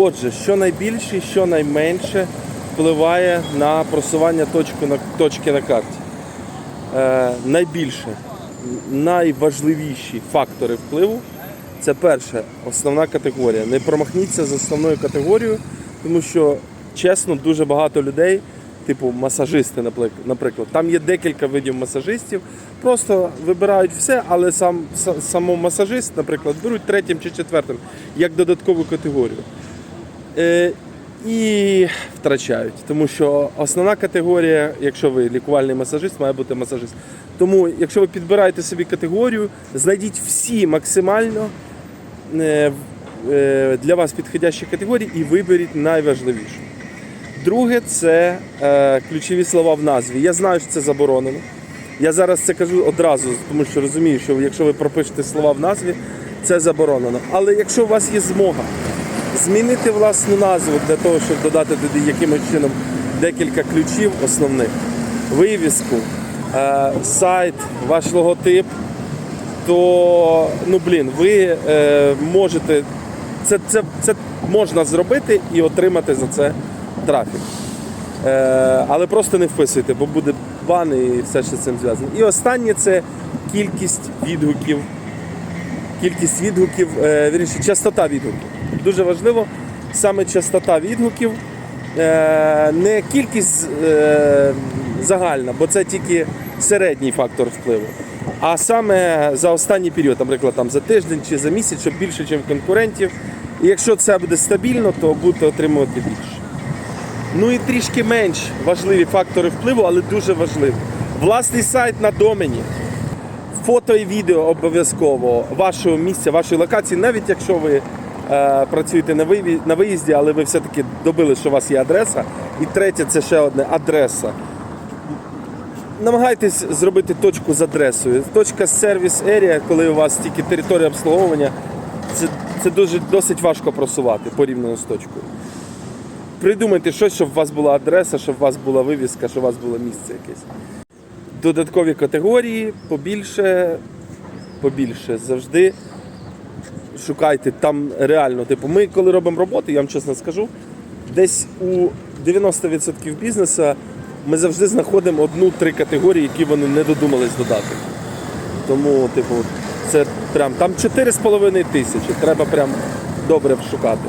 Отже, що найбільше, що найменше впливає на просування точки на, точки на карті. Е, найбільше, найважливіші фактори впливу це перше, основна категорія. Не промахніться з основною категорією, тому що чесно, дуже багато людей, типу масажисти, наприклад. Там є декілька видів масажистів, просто вибирають все, але сам са- само масажист, наприклад, беруть третім чи четвертим як додаткову категорію. Е, і втрачають, тому що основна категорія, якщо ви лікувальний масажист, має бути масажист. Тому, якщо ви підбираєте собі категорію, знайдіть всі максимально е, е, для вас підходящі категорії і виберіть найважливішу. Друге це ключові слова в назві. Я знаю, що це заборонено. Я зараз це кажу одразу, тому що розумію, що якщо ви пропишете слова в назві, це заборонено. Але якщо у вас є змога змінити власну назву для того, щоб додати туди якимось чином декілька ключів основних, вивіску, е, сайт, ваш логотип, то ну блін, ви е, можете це, це, це можна зробити і отримати за це трафік. Е, але просто не вписуйте, бо буде бан і все, що з цим зв'язано. І останнє це кількість відгуків. Кількість відгуків, вірніше, частота відгуків. Дуже важливо саме частота відгуків, е, не кількість е, загальна, бо це тільки середній фактор впливу. А саме за останній період, наприклад, там за тиждень чи за місяць, щоб більше, ніж конкурентів. І якщо це буде стабільно, то будете отримувати більше. Ну і трішки менш важливі фактори впливу, але дуже важливі. Власний сайт на домені. Фото і відео обов'язково вашого місця, вашої локації, навіть якщо ви працюєте на, виїзді, але ви все-таки добили, що у вас є адреса. І третє це ще одне адреса. Намагайтесь зробити точку з адресою. Точка сервіс ерія, коли у вас тільки територія обслуговування, це, це дуже досить важко просувати порівняно з точкою. Придумайте щось, щоб у вас була адреса, щоб у вас була вивіска, щоб у вас було місце якесь. Додаткові категорії, побільше, побільше. Завжди шукайте там реально. Типу, ми коли робимо роботу, я вам чесно скажу, десь у 90% бізнесу ми завжди знаходимо одну-три категорії, які вони не додумались додати. Тому, типу, це прям там 4,5 тисячі. Треба прям добре шукати.